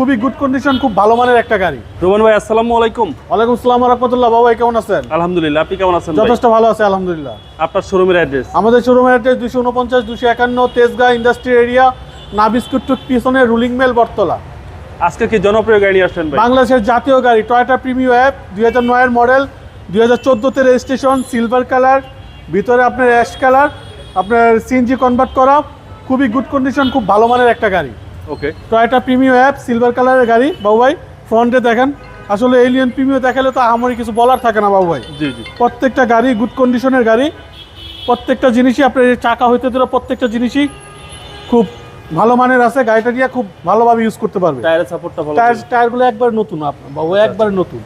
খুবই good condition খুব ভালো মানের একটা গাড়ি। রোমান ভাই আসসালামু আলাইকুম। ওয়ালাইকুম আসসালাম রহমতুল্লাহ। বাবা কেমন আছেন? আলহামদুলিল্লাহ আপনি কেমন আছেন যথেষ্ট ভালো আছে আলহামদুলিল্লাহ। আপনার শোরুমের অ্যাড্রেস আমাদের শোরুমের অ্যাড্রেস দুশো উনপঞ্চাশ দুশো একান্ন তেজগাঁ ইন্ডাস্ট্রি এরিয়া নাবিস্কুট পিছনে রুলিং মেল বটতলা। আজকে কি জনপ্রিয় গাড়ি আসছেন ভাই? বাংলাদেশের জাতীয় গাড়ি টয়োটা প্রিমিও অ্যাপ দুই হাজার নয়ের মডেল দুই হাজার চোদ্দোতে রেজিস্ট্রেশন সিলভার কালার ভিতরে আপনার অ্যাশ কালার আপনার সিএনজি কনভার্ট করা খুবই গুড কন্ডিশন খুব ভালো মানের একটা গাড়ি। ওকে টয়োটা প্রিমিও অ্যাপ সিলভার কালারের গাড়ি বাবু ভাই ফ্রন্টে দেখেন। আসলে এলিয়ন প্রিমিও দেখালে তো আমারই কিছু বলার থাকে না বাবু ভাই জি জি। প্রত্যেকটা গাড়ি গুড কন্ডিশনের গাড়ি প্রত্যেকটা জিনিসই আপনার চাকা হইতে দিলে প্রত্যেকটা জিনিসই খুব ভালো মানের আছে গাড়িটা দিয়ে খুব ভালোভাবে ইউজ করতে পারবে। টায়ারের সাপোর্টটা ভালো টায়ার টায়ারগুলো একবার নতুন আপনার বাবু একবার নতুন।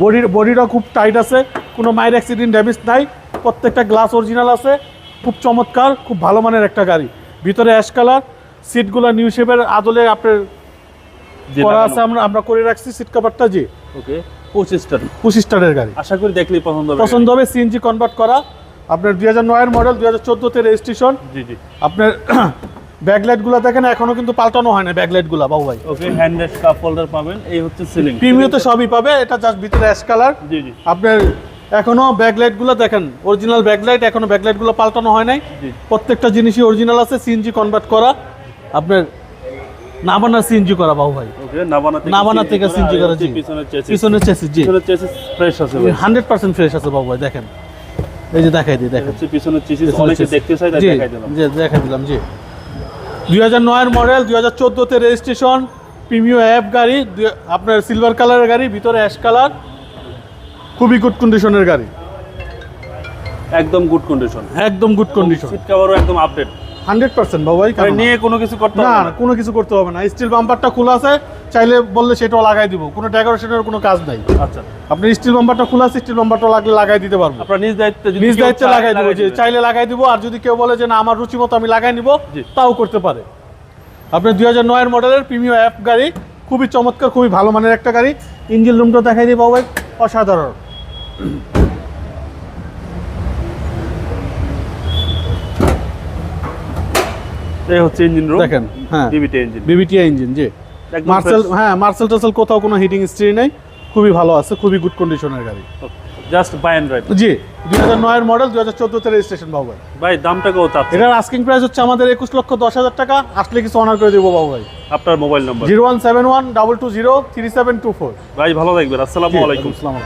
বডির বডিটা খুব টাইট আছে কোনো মাইর অ্যাক্সিডেন্ট ড্যামেজ নাই প্রত্যেকটা গ্লাস অরিজিনাল আছে খুব চমৎকার খুব ভালো মানের একটা গাড়ি। ভিতরে অ্যাশ কালার সিটগুলো নিউ শেপের আদলে আপনার করা আছে আমরা আমরা করে রাখছি সিট কাভারটা যে। ওকে পঁচিশটা পঁচিশ স্টারের গাড়ি। আশা করি দেখলেই পছন্দ হবে। পছন্দ হবে সিএনজি কনভার্ট করা। আপনার দুই হাজার নয়ের মডেল দুই হাজার চোদ্দোতে রেজিস্ট্রেশন জি জি। আপনার ব্যাকলাইটগুলো দেখেন এখনও কিন্তু পাল্টানো হয় না ব্যাকলাইটগুলো বাবু ভাই। Okay hand rest cup holder পাবেন এই হচ্ছে সিলিং প্রিমিয়তে সবই পাবে এটা জাস্ট ভিতরে অ্যাশ কালার জি জি। আপনার এখনও ব্যাকলাইটগুলো দেখেন অরিজিনাল ব্যাকলাইট এখনও ব্যাকলাইটগুলো পাল্টানো হয় নাই। প্রত্যেকটা জিনিসই অরিজিনাল আছে সিএনজি কনভার্ট করা। আপনার নাবানা সিএনজি করা বাবু ভাই। ওকে নাবানা থেকে CNG করা, জি। পিছনের চেসিস চেসিস জি। ফ্রেশ আছে হান্ড্রেড পার্সেন্ট ফ্রেশ আছে বাবু ভাই দেখেন। এই যে দেখাই দিই দেখেন। পিছনের চেসিস অনেকে দেখতে চাই তাই দেখাই দিলাম। জি দেখাই দিলাম জি। দুই হাজার নয়ের মডেল দুই হাজার চোদ্দোতে রেজিস্ট্রেশন প্রিমিয় অ্যাপ গাড়ি আপনার সিলভার কালারের গাড়ি ভিতরে অ্যাশ কালার খুবই গুড কন্ডিশনের গাড়ি। একদম গুড কন্ডিশন একদম গুড কন্ডিশন সিট কভারও একদম আপডেট হান্ড্রেড পার্সেন্ট বাবু ভাই কেন না? নিয়ে কোনো কিছু করতে না হবে না, না। কোনো কিছু করতে হবে না। স্টিল বাম্পারটা খোলা আছে চাইলে বললে সেটাও লাগাই দিব। কোনো ডেকোরেশনের কোনো কাজ নাই। আচ্ছা। আপনি স্টিল বাম্পারটা খোলা আছে স্টিল বাম্পারটা লাগলে লাগাই দিতে পারব। আপনার নিজ দায়িত্বে নিজ দায়িত্বে লাগাই দিব চাইলে লাগাই দিব আর যদি কেউ বলে যে না আমার রুচি মতো আমি লাগাই নিব তাও করতে পারে। আপনি দুই হাজার নয়ের মডেলের প্রিমিয়াম অ্যাপ গাড়ি খুবই চমৎকার খুবই ভালো মানের একটা গাড়ি ইঞ্জিন রুমটা দেখাই দিই বাবু ভাই অসাধারণ। এই হচ্ছে ইঞ্জিন রুম দেখেন হ্যাঁ। ডিবিটি ইঞ্জিন বিবিটিআই ইঞ্জিন জি। মার্সেল হ্যাঁ মার্সেল টার্সেল কোথাও কোনো হিটিং স্ট্রি নেই খুবই ভালো আছে খুবই গুড। কন্ডিশনের গাড়ি জাস্ট বাই জি দুই হাজার নয়ের মডেল দুই হাজার চোদ্দোতে রেজিস্ট্রেশন বাবু ভাই। ভাই দামটা কত এটার আস্কিং প্রাইস হচ্ছে আমাদের একুশ লক্ষ দশ হাজার টাকা আসলে কিছু অনার করে দেবো বাবু ভাই। আপনার mobile number zero one seven one double two zero three seven two four. ভাই ভালো থাকবেন আসসালামু আলাইকুম। আসসালামু